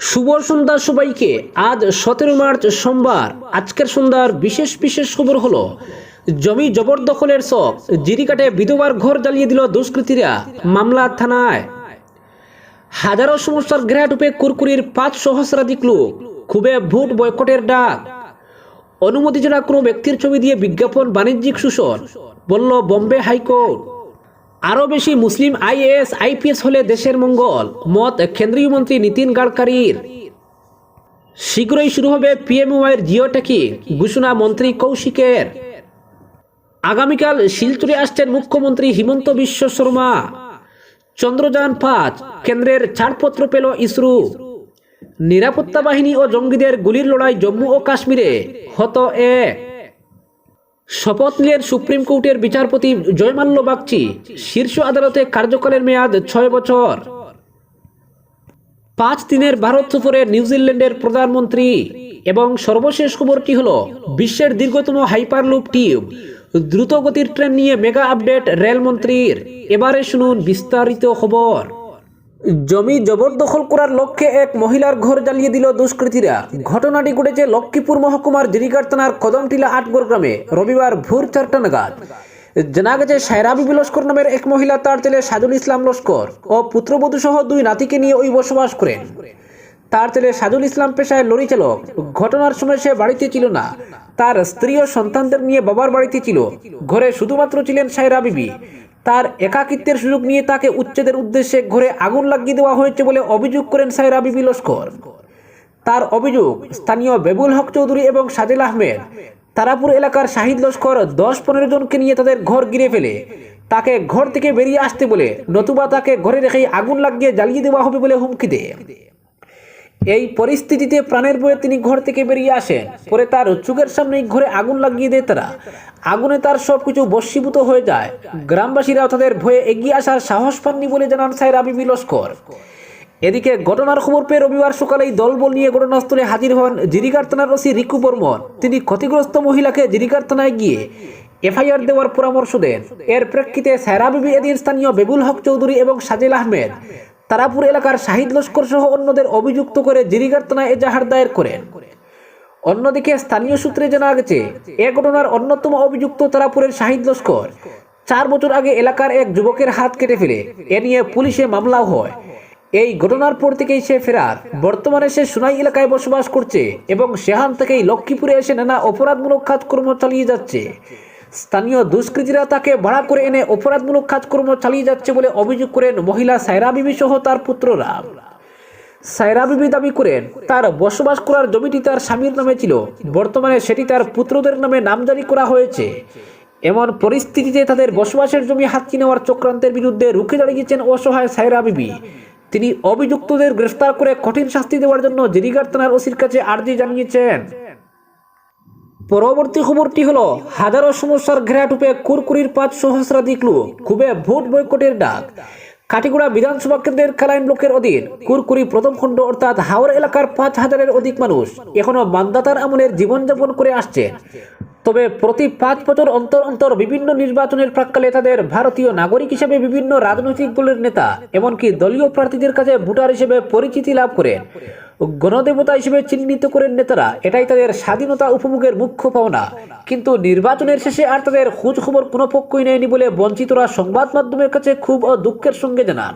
শুভ সন্ধ্যা সবাইকে আজ সতেরো মার্চ সোমবার। আজকের সন্ধ্যার বিশেষ বিশেষ খবর হলো, জমি জবরদখলের শখ জিরিকাটে বিধবার ঘর জ্বালিয়ে দিল দুষ্কৃতীরা মামলা থানায়। হাজারো সমস্যার ঘেরাটুপে কুরকুরির পাঁচ সহস্রাধিক লোক খুবই ভোট বয়কটের ডাক। অনুমতি ছাড়া কোনো ব্যক্তির ছবি দিয়ে বিজ্ঞাপন বাণিজ্যিক শোষণ, বলল বম্বে হাইকোর্ট। আরও বেশি মুসলিম আইএএস, আইপিএস হলে দেশের মঙ্গল। মত কেন্দ্রীয় মন্ত্রী নীতিন গাডকারির। শীঘ্রই শুরু হবে পিএমওয়াইয়ের জিও ট্যাকিং ঘোষণা মন্ত্রী কৌশিকের। আগামীকাল শিলচরে আসছেন মুখ্যমন্ত্রী হিমন্ত বিশ্ব শর্মা। চন্দ্রযান পাঁচ, কেন্দ্রের ছাড়পত্র পেল ইসরো। নিরাপত্তা বাহিনী ও জঙ্গিদের গুলির লড়াই জম্মু ও কাশ্মীরে, হত এক। শপথ সুপ্রিম কোর্টের বিচারপতি জয়মাল্য বাগচি। শীর্ষ আদালতে কার্যকালের মেয়াদ ছয় বছর। পাঁচ দিনের ভারত সফরে নিউজিল্যান্ডের প্রধানমন্ত্রী এবং সর্বশেষ খবরটি হল, বিশ্বের দীর্ঘতম হাইপারলুপ টিউব দ্রুতগতির ট্রেন নিয়ে মেগা আপডেট রেলমন্ত্রীর। এবারে শুনুন বিস্তারিত খবর। জমি জবরদখল করার লক্ষ্যে এক মহিলার ঘর জ্বালিয়ে দিল দুষ্কৃতীরা। ঘটনাটি ঘটেছে লক্ষ্মীপুর মহকুমার জিরিগার থানার কদমটিলা আটগড় গ্রামে। রবিবার ভোর চারটা নাগাদ। জানা গেছে সায়রা বিবি লস্কর নামের এক মহিলা তার ছেলে সাজুল ইসলাম লস্কর ও পুত্রবধূ সহ দুই নাতিকে নিয়ে ওই বসবাস করেন। তার ছেলে সাজুল ইসলাম পেশায় লরি চালক। ঘটনার সময় সে বাড়িতে ছিল না। তার স্ত্রী ও সন্তানদের নিয়ে বাবার বাড়িতে ছিল। ঘরে শুধুমাত্র ছিলেন সায়রা বিবি তার একাকিত্বের সুযোগ নিয়ে তাকে উচ্ছেদের উদ্দেশ্যে ঘরে আগুন লাগিয়ে দেওয়া হয়েছে বলে অভিযোগ করেন সায়রা বিবি লস্কর। তার অভিযোগ, স্থানীয় বেবুল হক চৌধুরী এবং সাজেল আহমেদ, তারাপুর এলাকার শাহিদ লস্কর দশ পনেরো জনকে নিয়ে তাদের ঘর গিরে ফেলে। তাকে ঘর থেকে বেরিয়ে আসতে বলে নতুবা তাকে ঘরে রেখেই আগুন লাগিয়ে জ্বালিয়ে দেওয়া হবে বলে হুমকি দেয়। এই পরিস্থিতিতে প্রাণের বয়ে তিনি ঘর থেকে বেরিয়ে আসেন। পরে তার চোখের সামনে ঘরে আগুন লাগিয়ে দেয় তারা। আগুনে তার সবকিছু বশীভূত হয়ে যায়। গ্রামবাসীরাও তাদের ভয়ে এগিয়ে আসার সাহস পাননি বলে জানান সাইরা বিবি লস্কর। এদিকে ঘটনার খবর পেয়ে রবিবার সকালেই দলবল নিয়ে ঘটনাস্থলে হাজির হন জিরিকার থানার ওসি রিকু বর্মন। তিনি ক্ষতিগ্রস্ত মহিলাকে জিরিকার থানায় গিয়ে এফআইআর দেওয়ার পরামর্শ দেন। এর প্রেক্ষিতে সায়রা বিবি এদিন স্থানীয় বেবুল হক চৌধুরী এবং সাজেল আহমেদ তারাপুর এলাকার শাহিদ লস্কর সহ অন্যদের অভিযুক্ত করে জিরিগার থানায় এজাহার দায়ের করেন। অন্যদিকে স্থানীয় সূত্রে জানা গেছে, এ ঘটনার অন্যতম অভিযুক্ত তারাপুরের শাহিদ লস্কর। চার বছর আগে এলাকার এক যুবকের হাত কেটে ফেলে এ নিয়ে পুলিশে মামলাও হয়। এই ঘটনার পর থেকেই সে ফেরার। বর্তমানে সে সুনাই এলাকায় বসবাস করছে এবং সেখান থেকেই লক্ষ্মীপুরে এসে নানা অপরাধমূলক কাজকর্ম চালিয়ে যাচ্ছে। স্থানীয় দুষ্কৃতীরা তাকে ভাড়া করে এনে অপরাধমূলক কাজকর্ম চালিয়ে যাচ্ছে বলে অভিযোগ করেন মহিলা সায়রা বিবি সহ তার পুত্ররা। সায়রা বিবি দাবি করেন, তার বসবাস করার জমিটি তার স্বামীর নামে ছিল, বর্তমানে সেটি তার পুত্রদের নামে নামজারি করা হয়েছে। এমন পরিস্থিতিতে তাদের বসবাসের জমি হাতকি নেওয়ার চক্রান্তের বিরুদ্ধে রুখে দাঁড়িয়েছেন অসহায় সায়রা বিবি। তিনি অভিযুক্তদের গ্রেফতার করে কঠিন শাস্তি দেওয়ার জন্য জিরিগার থানার ওসির কাছে আর্জি জানিয়েছেন। পরবর্তী খবরটি হলো, হাজারো সমস্যার ঘেরাটুপে কুরকুরির পাঁচ সহস্রাধিক লোক খুবই ভোট বয়কটের ডাক। কাটিগুড়া বিধানসভা কেন্দ্রের কালাইন ব্লকের অধীন কুরকুরি প্রথম খণ্ড অর্থাৎ হাওড় এলাকার পাঁচ হাজারের অধিক মানুষ এখনও মান্দাতার আমলের জীবনযাপন করে আসছে। তবে প্রতি পাঁচ বছর অন্তর অন্তর বিভিন্ন নির্বাচনের প্রাককালে তাদের ভারতীয় নাগরিক হিসেবে বিভিন্ন রাজনৈতিক দলের নেতা, এমনকি দলীয় প্রার্থীদের কাছে ভোটার হিসেবে পরিচিতি লাভ করেন। গণদেবতা হিসেবে চিহ্নিত করেন নেতারা। এটাই তাদের স্বাধীনতা উপভোগের মুখ্য পাওনা। কিন্তু নির্বাচনের শেষে আর তাদের খোঁজ খবর কোনো পক্ষই নেয়নি বলে বঞ্চিতরা সংবাদ মাধ্যমের কাছে খুব ও দুঃখের সঙ্গে জানান।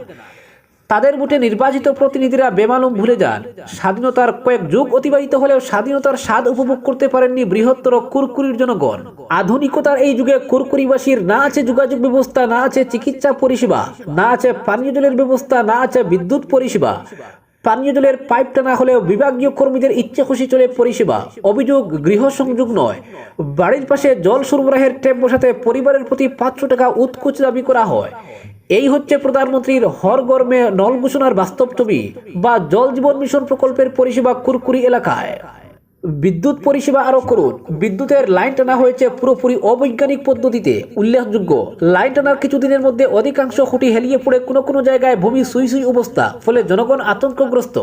তাদের ভোটে নির্বাচিত প্রতিনিধিরা বেমালুম ভুলে যান। স্বাধীনতার কয়েক যুগ অতিবাহিত হলেও স্বাধীনতার স্বাদ উপভোগ করতে পারেননি বৃহত্তর কুরকুরির জনগণ। আধুনিকতার এই যুগে কুরকুরিবাসীর না আছে যোগাযোগ ব্যবস্থা, না আছে চিকিৎসা পরিষেবা, না আছে পানীয় জলের ব্যবস্থা, না আছে বিদ্যুৎ পরিষেবা। পানীয় জলের পাইপ টানা হলেও বিভাগীয় কর্মীদের ইচ্ছে খুশি চলে পরিষেবা। অভিযোগ গৃহ সংযোগ নয়। বাড়ির পাশে জল সরবরাহের ট্যাপ বসাতে পরিবারের প্রতি পাঁচশো টাকা উৎকোচ দাবি করা হয়। এই হচ্ছে প্রধানমন্ত্রীর হর গরমে নল ঘোষণার বাস্তব ছবি বা জল জীবন মিশন প্রকল্পের পরিষেবা কুরকুরি এলাকায়। বিদ্যুৎ পরিষেবা আরও করুন। বিদ্যুতের লাইন টানা হয়েছে পুরোপুরি অবৈজ্ঞানিক পদ্ধতিতে। উল্লেখযোগ্য, লাইন টানার কিছুদিনের মধ্যে অধিকাংশ খুঁটি হেলিয়ে পড়ে কোনো কোনো জায়গায় ভূমি সুই সুই অবস্থা, ফলে জনগণ আতঙ্কগ্রস্ত।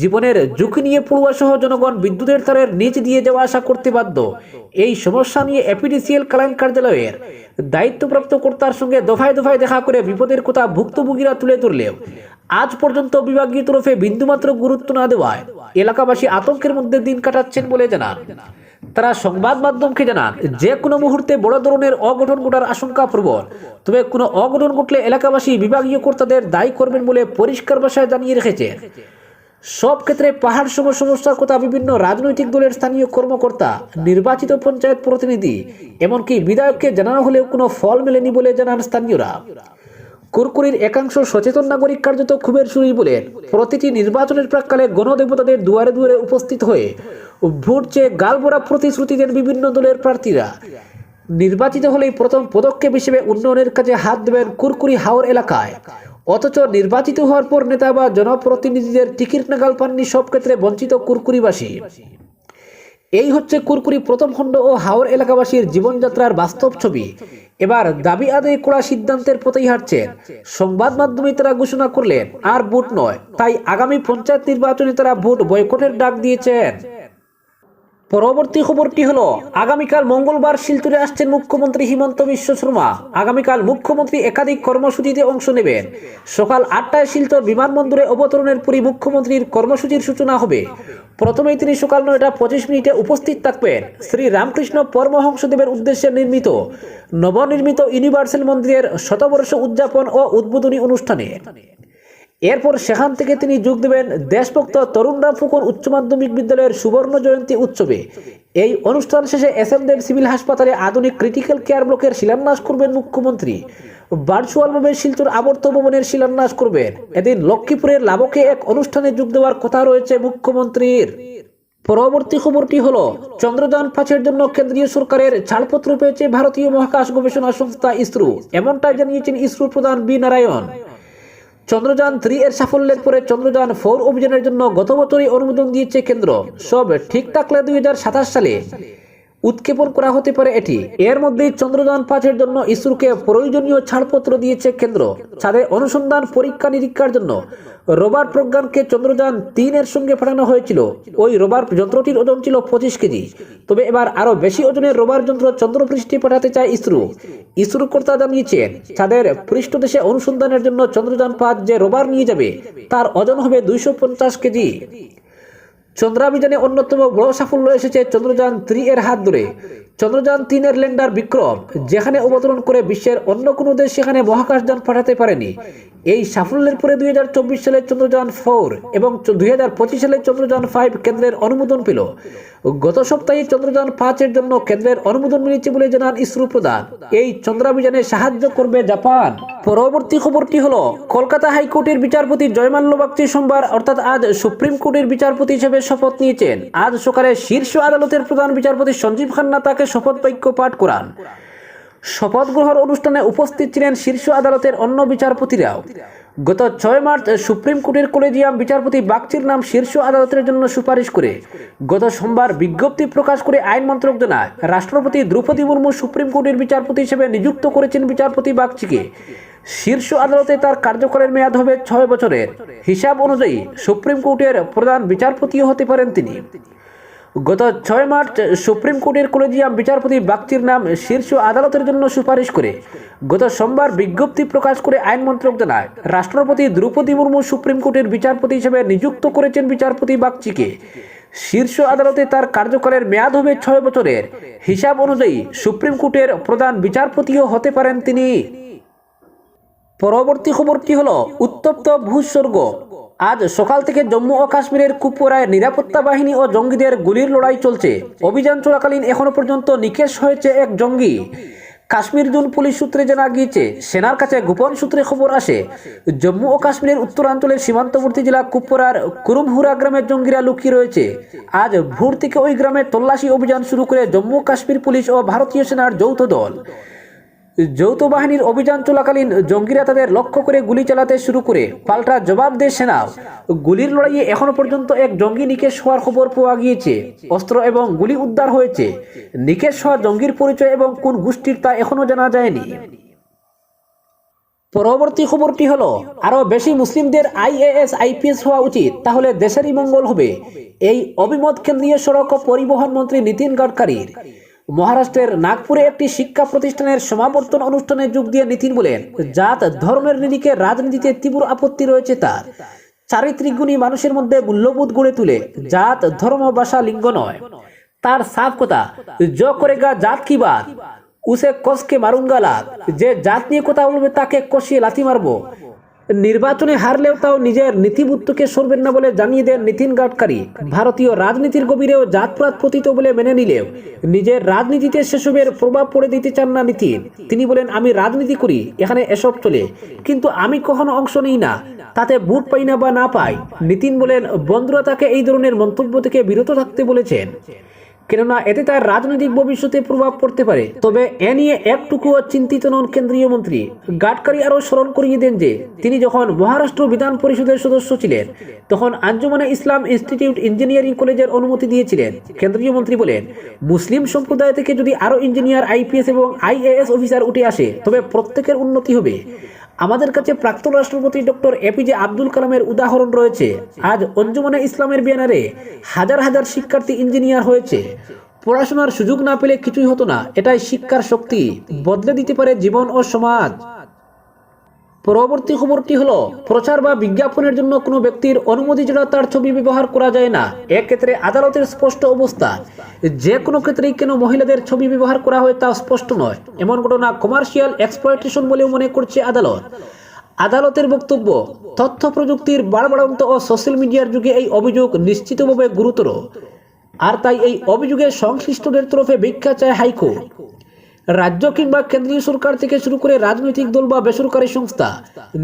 জীবনের ঝুঁকি নিয়ে পড়ুয়া সহ জনগণ বিদ্যুতের তারের নিচ দিয়ে যাওয়া আসা করতে বাধ্য। এই সমস্যা নিয়ে এপিডিসিএল কালাইন কার্যালয়ের দায়িত্বপ্রাপ্ত কর্তার সঙ্গে দফায় দফায় দেখা করে বিপদের কথা ভুক্তভোগীরা তুলে ধরলেও আজ পর্যন্ত বিভাগীয় তরফে বিন্দুমাত্র গুরুত্ব না দেওয়ায় এলাকাবাসী আতঙ্কের মধ্যে দিন কাটাচ্ছেন বলে জানান। তারা সংবাদ মাধ্যমকে জানান, যে কোনো মুহূর্তে বড় ধরনের অঘটন ঘটার আশঙ্কা প্রবল। তবে কোনো অঘটন ঘটলে এলাকাবাসী বিভাগীয় কর্তাদের দায়ী করবেন বলে পরিষ্কার ভাষায় জানিয়ে রেখেছে। সব ক্ষেত্রে পাহাড় সম সমস্যার কথা বিভিন্ন রাজনৈতিক দলের স্থানীয় কর্মকর্তা, নির্বাচিত পঞ্চায়েত প্রতিনিধি, এমনকি বিধায়ককে জানানো হলেও কোনো ফল মেলেনি বলে জানান স্থানীয়রা। কুরকুরির একাংশ সচেতন নাগরিক কার্যত ক্ষোভের সুরই বলেন প্রতিটি নির্বাচনের প্রাককালে গণদেবতাদের দুয়ারে দুয়ারে উপস্থিত হয়ে ভোট চেয়ে গালবোরা প্রতিশ্রুতি দেন বিভিন্ন দলের প্রার্থীরা। নির্বাচিত হলেই প্রথম পদক্ষেপ হিসেবে উন্নয়নের কাজে হাত দেবেন কুরকুরি হাওর এলাকায়। অথচ নির্বাচিত হওয়ার পর নেতা বা জনপ্রতিনিধিদের টিকিট নাগাল পাননি সব ক্ষেত্রে বঞ্চিত কুরকুরিবাসী। এই হচ্ছে কুরকুরি প্রথম খণ্ড ও হাওর এলাকাবাসীর জীবনযাত্রার বাস্তব ছবি। এবার দাবি আদায় করা সিদ্ধান্তের পথেই হাঁটছেন সংবাদ মাধ্যমে তারা ঘোষণা করলেন, আর ভোট নয়, তাই আগামী পঞ্চায়েত নির্বাচনে তারা ভোট বয়কটের ডাক দিয়েছেন। পরবর্তী খবরটি হলো, আগামীকাল মঙ্গলবার শিলচরে আসছেন মুখ্যমন্ত্রী হিমন্ত বিশ্ব শর্মা। আগামীকাল মুখ্যমন্ত্রী একাধিক কর্মসূচিতে অংশ নেবেন। সকাল আটটায় শিলচর বিমানবন্দরে অবতরণের পরই মুখ্যমন্ত্রীর কর্মসূচির সূচনা হবে। প্রথমেই তিনি সকাল নয়টা পঁচিশ মিনিটে উপস্থিত থাকবেন। শ্রী রামকৃষ্ণ পরমহংসদেবের উদ্দেশ্যে নির্মিত নবনির্মিত ইউনিভার্সাল মন্দিরের শতবর্ষ উদযাপন ও উদ্বোধনী অনুষ্ঠানে। এরপর সেখান থেকে তিনি যোগ দেবেন দেশভক্ত তরুণরাম ফুকন উচ্চ মাধ্যমিক বিদ্যালয়ের সুবর্ণ জয়ন্তী উৎসবে। এই অনুষ্ঠান শেষে এস এম দেব সিভিল হাসপাতালে আধুনিক ক্রিটিক্যাল কেয়ার ব্লকের শিলান্যাস করবেন মুখ্যমন্ত্রী। ভার্চুয়ালভাবে শিলচর আবর্ত ভবনের শিলান্যাস করবেন। এদিন লক্ষ্মীপুরের লাভকে এক অনুষ্ঠানে যোগ দেওয়ার কথা রয়েছে মুখ্যমন্ত্রীর। পরবর্তী খবরটি হলো, চন্দ্রযান পাঁচের জন্য কেন্দ্রীয় সরকারের ছাড়পত্র পেয়েছে ভারতীয় মহাকাশ গবেষণা সংস্থা ইসরো। এমনটাই জানিয়েছেন ইসরো প্রধান বি নারায়ণ। চন্দ্রযান থ্রি এর সাফল্যের পরে চন্দ্রযান ফোর অভিযানের জন্য গত বছরই অনুমোদন দিয়েছে কেন্দ্র। সব ঠিক থাকলে দুই সালে উৎক্ষেপণ করা হতে পারে এটি। এর মধ্যেই চন্দ্রযান পাঁচের জন্য ইসরোকে প্রয়োজনীয় ছাড়পত্র দিয়েছে কেন্দ্র। ছাদে অনুসন্ধান পরীক্ষা নিরীক্ষার জন্য রোবার প্রজ্ঞানকে চন্দ্রযান তিনের সঙ্গে পাঠানো হয়েছিল। ওই রোবার যন্ত্রটির ওজন ছিল পঁচিশ কেজি। তবে এবার আরও বেশি ওজনের রোবার যন্ত্র চন্দ্রপৃষ্ঠে পাঠাতে চায় ইসরো। ইসরো কর্তা জানিয়েছেন চাঁদের পৃষ্ঠদেশে অনুসন্ধানের জন্য চন্দ্রযান পাঁচ যে রোবার নিয়ে যাবে, তার ওজন হবে দুইশো পঞ্চাশ কেজি। চন্দ্রাভিযানে অন্যতম বড় সাফল্য এসেছে চন্দ্রযান থ্রি এর হাত ধরে। চন্দ্রযান তিনের ল্যান্ডার বিক্রম, যেখানে অবতরণ করে বিশ্বের অন্য কোনো দেশ সেখানে মহাকাশযান পাঠাতে পারেনি। এই সাফল্যের পরে দুই হাজার চব্বিশ সালে চন্দ্রযান ফোর এবং দুই হাজার পঁচিশ সালে চন্দ্রযান ফাইভ কেন্দ্রের অনুমোদন পেল। গত সপ্তাহে চন্দ্রযান পাঁচের জন্য কেন্দ্রের অনুমোদন মিলেছে বলে জানান ইসরো প্রধান। এই চন্দ্রাভিযানে সাহায্য করবে জাপান। পরবর্তী খবরটি হলো, কলকাতা হাইকোর্টের বিচারপতি জয়মাল্য বাগচি সোমবার, অর্থাৎ আজ সুপ্রিম কোর্টের বিচারপতি হিসেবে শপথ নিয়েছেন। আজ সকালে শীর্ষ আদালতের প্রধান বিচারপতি সঞ্জীব খান্না তাকে শপথ বাক্য পাঠ করান। শপথ গ্রহণ অনুষ্ঠানে উপস্থিত ছিলেন শীর্ষ আদালতের অন্য বিচারপতিরাও। গত ছয় মার্চ সুপ্রিম কোর্টের কলেজিয়াম বিচারপতি বাগচির নাম শীর্ষ আদালতের জন্য সুপারিশ করে। গত সোমবার বিজ্ঞপ্তি প্রকাশ করে আইন মন্ত্রক জানায়, রাষ্ট্রপতি দ্রৌপদী মুর্মু সুপ্রিম কোর্টের বিচারপতি হিসেবে নিযুক্ত করেছেন বিচারপতি বাগচিকে। শীর্ষ আদালতে তার কার্যকালের মেয়াদ হবে ছয় বছরের। হিসাব অনুযায়ী সুপ্রিম কোর্টের প্রধান বিচারপতিও হতে পারেন তিনি। গত ছয় মার্চ সুপ্রিম কোর্টের কলেজিয়াম বিচারপতি বাগচির নাম শীর্ষ আদালতের জন্য সুপারিশ করে গত সোমবার বিজ্ঞপ্তি প্রকাশ করে আইন মন্ত্রক জানায়, রাষ্ট্রপতি দ্রৌপদী মুর্মু সুপ্রিম কোর্টের বিচারপতি হিসেবে নিযুক্ত করেছেন বিচারপতি বাগচিকে। শীর্ষ আদালতে তার কার্যকালের মেয়াদ হবে ছয় বছরের। হিসাব অনুযায়ী সুপ্রিম কোর্টের প্রধান বিচারপতিও হতে পারেন তিনি। পরবর্তী খবরটি হল, উত্তপ্ত ভূস্বর্গ। আজ সকাল থেকে জম্মু ও কাশ্মীরের কুপওয়ারায় নিরাপত্তা বাহিনী ও জঙ্গিদের গুলির লড়াই চলছে। অভিযান চলাকালীন এখনও পর্যন্ত নিকেশ হয়েছে এক জঙ্গি। কাশ্মীর জোন পুলিশ সূত্রে জানা গিয়েছে, সেনার কাছে গোপন সূত্রে খবর আসে, জম্মু ও কাশ্মীরের উত্তরাঞ্চলের সীমান্তবর্তী জেলা কুপওয়ারার কুরুমহুরা গ্রামের জঙ্গিরা লুকিয়ে রয়েছে। আজ ভোর থেকে ওই গ্রামে তল্লাশি অভিযান শুরু করে জম্মু কাশ্মীর পুলিশ ও ভারতীয় সেনার যৌথ দল। যৌথ বাহিনীর অভিযান চলাকালীন জঙ্গিরা তাদের লক্ষ্য করে গুলি চালাতে শুরু করে। পাল্টা জবাব দেয় সেনা। গুলির লড়াইয়ে এখনও পর্যন্ত এক জঙ্গি নিকেশ হওয়ার খবর পাওয়া গিয়েছে। অস্ত্র এবং গুলি উদ্ধার হয়েছে। নিকেশ হওয়া জঙ্গির পরিচয় এবং কোন গোষ্ঠীর তা এখনও জানা যায়নি। পরবর্তী খবরটি হলো, আরও বেশি মুসলিমদের আইএএস আইপিএস হওয়া উচিত, তাহলে দেশেরই মঙ্গল হবে। এই অভিমত কেন্দ্রীয় সড়ক পরিবহন মন্ত্রী নীতিন গডকারির। মহারাষ্ট্রের নাগপুরে একটি শিক্ষা প্রতিষ্ঠানের সমাবর্তন অনুষ্ঠানে যোগ দিয়ে নীতিন বলেন, জাত, ধর্মের নিরিখে রাজনীতিতে তীব্র আপত্তি রয়েছে তার। চারিত্রিক গুণী মানুষের মধ্যে মূল্যবোধ গড়ে তুলে। জাত, ধর্ম, ভাষা, লিঙ্গ নয়। তার সাফ কথা জ করেগা জাত কি বাদ উসে কসকে মারুঙ্গা লাত যে জাত নিয়ে কথা বলবে তাকে কষিয়ে লাথি মারবো। নির্বাচনে হারলেও তাও নিজের নীতিবুত্তকে সরবেন না বলে জানিয়ে দেন নীতিন গাডকারি। ভারতীয় রাজনীতির গভীরেও জাতপ্রাত পতিত বলে মেনে নিলেও নিজের রাজনীতিতে সেসবের প্রভাব পড়ে দিতে চান না নীতিন। তিনি বলেন, আমি রাজনীতি করি, এখানে এসব চলে। কিন্তু আমি কখনো অংশ নিই না, তাতে বুট পাই না বা না পাই। নীতিন বলেন বন্ধুরা তাকে এই ধরনের মন্তব্য থেকে বিরত থাকতে বলেছেন। কেননা এতে তার রাজনৈতিক ভবিষ্যতে প্রভাব পড়তে পারে। তবে এ নিয়ে একটুকুও চিন্তিত নন কেন্দ্রীয় মন্ত্রী। গাডকারি আরও স্মরণ করিয়ে দেন যে, তিনি যখন মহারাষ্ট্র বিধান পরিষদের সদস্য ছিলেন, তখন আঞ্জুমানে ইসলাম ইনস্টিটিউট ইঞ্জিনিয়ারিং কলেজের অনুমতি দিয়েছিলেন। কেন্দ্রীয় মন্ত্রী বলেন, মুসলিম সম্প্রদায় থেকে যদি আরও ইঞ্জিনিয়ার, আইপিএস এবং আইএএস অফিসার উঠে আসে, তবে প্রত্যেকের উন্নতি হবে। আমাদের কাছে প্রাক্তন রাষ্ট্রপতি ডক্টর এপিজে আব্দুল কালামের উদাহরণ রয়েছে। আজ অঞ্জুমানে ইসলামের ব্যানারে হাজার হাজার শিক্ষার্থী ইঞ্জিনিয়ার হয়েছে। পড়াশোনার সুযোগ না পেলে কিছুই হতো না। এটাই শিক্ষার শক্তি। বদলে দিতে পারে জীবন ও সমাজ। পরবর্তী খবরটি হলো, প্রচার বা বিজ্ঞাপনের জন্য কোনো ব্যক্তির অনুমতি ছাড়া তার ছবি ব্যবহার করা যায় না। এক্ষেত্রে আদালতের স্পষ্ট অবস্থা, যে কোনো ক্ষেত্রেই কেন মহিলাদের ছবি ব্যবহার করা হয় তা স্পষ্ট নয়। এমন ঘটনা কমার্শিয়াল এক্সপ্লয়টেশন বলেও মনে করছে আদালত। আদালতের বক্তব্য, তথ্য প্রযুক্তির বাড়বাড়ন্ত ও সোশ্যাল মিডিয়ার যুগে এই অভিযোগ নিশ্চিতভাবে গুরুতর। আর তাই এই অভিযোগে সংশ্লিষ্টদের তরফে ভিক্ষা চায় হাইকোর্ট। রাজ্য কিংবা কেন্দ্রীয় সরকার থেকে শুরু করে রাজনৈতিক দল বা বেসরকারি সংস্থা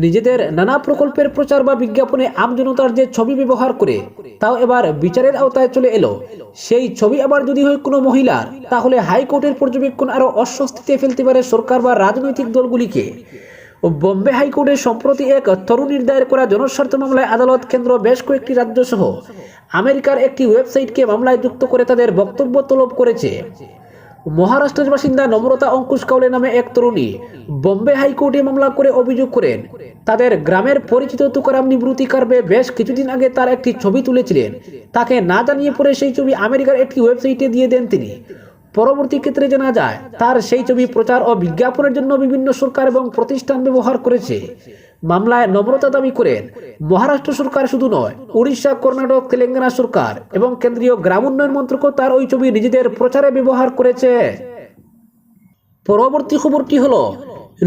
নিজেদের নানা প্রকল্পের প্রচার বা বিজ্ঞাপনে আমজনতার যে ছবি ব্যবহার করে, তাও এবার বিচারের আওতায় চলে এলো। সেই ছবি আবার যদি হয় কোনো মহিলার, তাহলে হাইকোর্টের পর্যবেক্ষণ আরও অস্বস্তিতে ফেলতে পারে সরকার বা রাজনৈতিক দলগুলিকে। বোম্বে হাইকোর্টে সম্প্রতি এক তরুণীর দায়ের করা জনস্বার্থ মামলায় আদালত কেন্দ্র বেশ কয়েকটি রাজ্য সহ আমেরিকার একটি ওয়েবসাইটকে মামলায় যুক্ত করে তাদের বক্তব্য তলব করেছে। মহারাষ্ট্রের বাসিন্দা নম্রতা অঙ্কুশ কাউলে নামে এক তরুণী বোম্বে হাইকোর্টে মামলা করে অভিযোগ করেন। তাদের গ্রামের পরিচিত তুকারাম নিবৃত্তি কার্বে বেশ কিছুদিন আগে তার একটি ছবি তুলেছিলেন। তাকে না জানিয়ে পরে সেই ছবি আমেরিকার একটি ওয়েবসাইটে দিয়ে দেন তিনি। পরবর্তী ক্ষেত্রে জানা যায়, তার সেই ছবি প্রচার ও বিজ্ঞাপনের জন্য বিভিন্ন সরকার এবং প্রতিষ্ঠান ব্যবহার করেছে। মামলায় নম্রতা দাবি করেন। মহারাষ্ট্র সরকার শুধু নয়, উড়িষ্যা, কর্ণাটক, তেলেঙ্গানা সরকার এবং কেন্দ্রীয় গ্রাম উন্নয়ন মন্ত্রকও তার ওই ছবি নিজেদের প্রচারে ব্যবহার করেছে। পরবর্তী খবরটি হলো,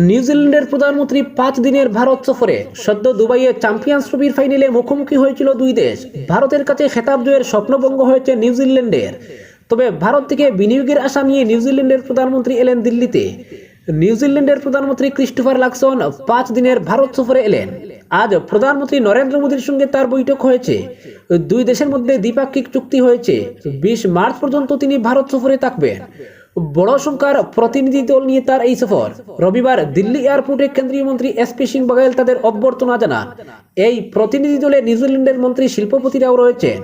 নিউজিল্যান্ডের প্রধানমন্ত্রী পাঁচ দিনের ভারত সফরে সদ্য দুবাইয়ে চ্যাম্পিয়ন্স ট্রফির ফাইনালে মুখোমুখি হয়েছিল দুই দেশ। ভারতের কাছে খেতাব জয়ের স্বপ্নভঙ্গ হয়েছে নিউজিল্যান্ডের। তবে ভারত থেকে বিনিয়োগের আশা নিয়ে নিউজিল্যান্ডের প্রধানমন্ত্রী এলেন দিল্লিতে। নিউজিল্যান্ডের প্রধানমন্ত্রী ক্রিস্টোফার লাকসন পাঁচ দিনের ভারত সফরে এলেন। আজ প্রধানমন্ত্রী নরেন্দ্র মোদীর সঙ্গে তার বৈঠক হয়েছে। দুই দেশের মধ্যে দ্বিপাক্ষিক চুক্তি হয়েছে। বিশ মার্চ পর্যন্ত তিনি ভারত সফরে থাকবেন। বড় সংখ্যার প্রতিনিধি দল নিয়ে তার এই সফর। রবিবার দিল্লি এয়ারপোর্টে কেন্দ্রীয় মন্ত্রী এস পি সিং বাঘেল তাদের অভ্যর্থনা জানান। এই প্রতিনিধি দলে নিউজিল্যান্ডের মন্ত্রী শিল্পপতিরাও রয়েছেন।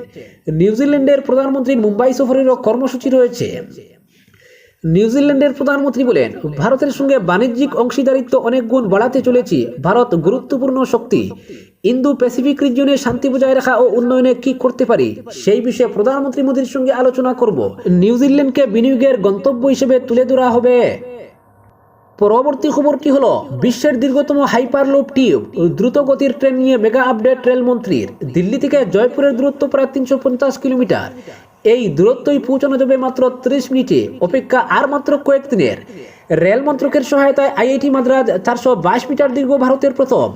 নিউজিল্যান্ডের প্রধানমন্ত্রীর মুম্বাই সফরেরও কর্মসূচি রয়েছে। নিউজিল্যান্ডের প্রধানমন্ত্রী বলেন, ভারতের সঙ্গে বাণিজ্যিক অংশীদারিত্ব অনেক গুণ বাড়াতে চলেছি। ভারত গুরুত্বপূর্ণ শক্তি। ইন্দো প্যাসিফিক রিজিয়নে শান্তি বজায় রাখা ও উন্নয়নে কি করতে পারি, সেই বিষয়ে প্রধানমন্ত্রী মোদীর সঙ্গে আলোচনা করব। নিউজিল্যান্ডকে বিনিয়োগের গন্তব্য হিসেবে তুলে ধরা হবে। পরবর্তী খবরটি হলো, বিশ্বের দীর্ঘতম হাইপারলুপ টিউব দ্রুত গতির ট্রেন নিয়ে মেগা আপডেট রেলমন্ত্রীর। দিল্লি থেকে জয়পুরের দূরত্ব প্রায় তিনশো পঞ্চাশ কিলোমিটার। এই দূরত্বই পৌঁছানো যাবে মাত্র ত্রিশ মিনিটে। অপেক্ষা আর মাত্র কয়েকদিনের রেল মন্ত্রকের সহায়তায় আইআইটি মাদ্রাজ চারশো বাইশ মিটার দীর্ঘ ভারতের প্রথম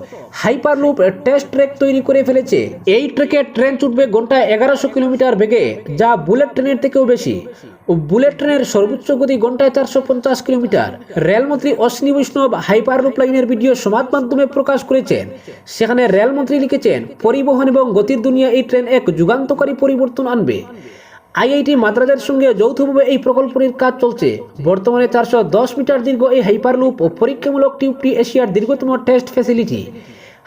হাইপারলুপ টেস্ট ট্রেক তৈরি করে ফেলেছে। এই ট্রেকে ট্রেন ছুটবে ঘন্টায় এগারোশো কিলোমিটার বেগে, যা বুলেট ট্রেনের থেকেও বেশি। বুলেট ট্রেনের সর্বোচ্চ গতি ঘন্টায় চারশো পঞ্চাশ কিলোমিটার। রেলমন্ত্রী অশ্বিনী বৈষ্ণব হাইপার হাইপারলুপ লাইনের ভিডিও সমাজ মাধ্যমে প্রকাশ করেছেন। সেখানে রেলমন্ত্রী লিখেছেন, পরিবহন এবং গতির দুনিয়া এই ট্রেন এক যুগান্তকারী পরিবর্তন আনবে। আইআইটি মাদ্রাজের সঙ্গে যৌথভাবে এই প্রকল্পটির কাজ চলছে। বর্তমানে চারশো দশ মিটার দীর্ঘ এই হাইপারলুপ ও পরীক্ষামূলক টিউবটি এশিয়ার দীর্ঘতম টেস্ট ফ্যাসিলিটি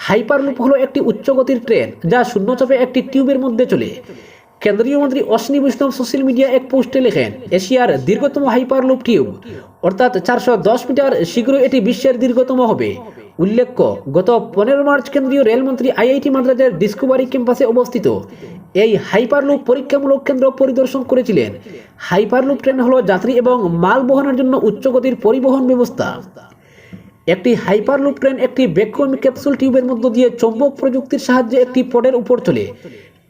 হাইপারলুপ হলো একটি উচ্চগতির ট্রেন যা শূন্যচাপে একটি টিউবের মধ্যে চলে। কেন্দ্রীয় মন্ত্রী অশ্বিনী বৈষ্ণব সোশ্যাল মিডিয়া এক পোস্টে লেখেন, এশিয়ার দীর্ঘতম হাইপারলুপ টিউব, অর্থাৎ চারশো দশ মিটার, শীঘ্রই এটি বিশ্বের দীর্ঘতম হবে। উল্লেখ্য, গত পনেরো মার্চ কেন্দ্রীয় রেলমন্ত্রী আইআইটি মাদ্রাজের ডিসকভারি ক্যাম্পাসে অবস্থিত। এই হাইপারলুপ পরীক্ষামূলক কেন্দ্র পরিদর্শন করেছিলেন। হাইপারলুপ ট্রেন হলো যাত্রী এবং মাল বহনের জন্য উচ্চগতির পরিবহন ব্যবস্থা। একটি হাইপারলুপ ট্রেন একটি ভ্যাকুয়াম ক্যাপসুল টিউবের মধ্য দিয়ে চৌম্বক প্রযুক্তির সাহায্যে একটি পডের উপর চলে।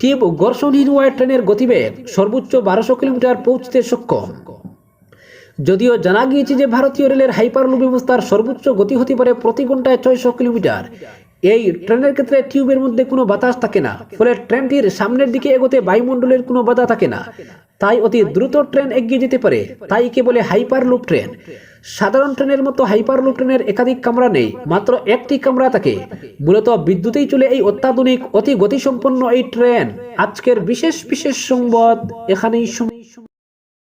টিউব ঘর্ষণহীন হওয়ায় ট্রেনের গতিবেগ সর্বোচ্চ বারোশো কিলোমিটার পৌঁছতে সক্ষম। যদিও জানা গিয়েছে যে ভারতীয় রেলের হাইপারলুপ ব্যবস্থার সর্বোচ্চ গতি হতে পারে প্রতি ঘন্টায় ছয়শো কিলোমিটার এই ট্রেনের ক্ষেত্রে টিউবের মধ্যে কোনো বাতাস থাকে না, ফলে ট্রেনটির সামনের দিকে এগোতে বায়ুমণ্ডলের কোনো বাধা থাকে না। তাই অতি দ্রুত ট্রেন এগিয়ে যেতে পারে, তাই কে বলে হাইপারলুপ ট্রেন। সাধারণ ট্রেনের মতো হাইপারলুপ ট্রেনের একাধিক কামরা নেই, মাত্র একটি কামরা থাকে। মূলত বিদ্যুতেই চলে এই অত্যাধুনিক, অতি গতিসম্পন্ন এই ট্রেন। আজকের বিশেষ বিশেষ সংবাদ এখানেই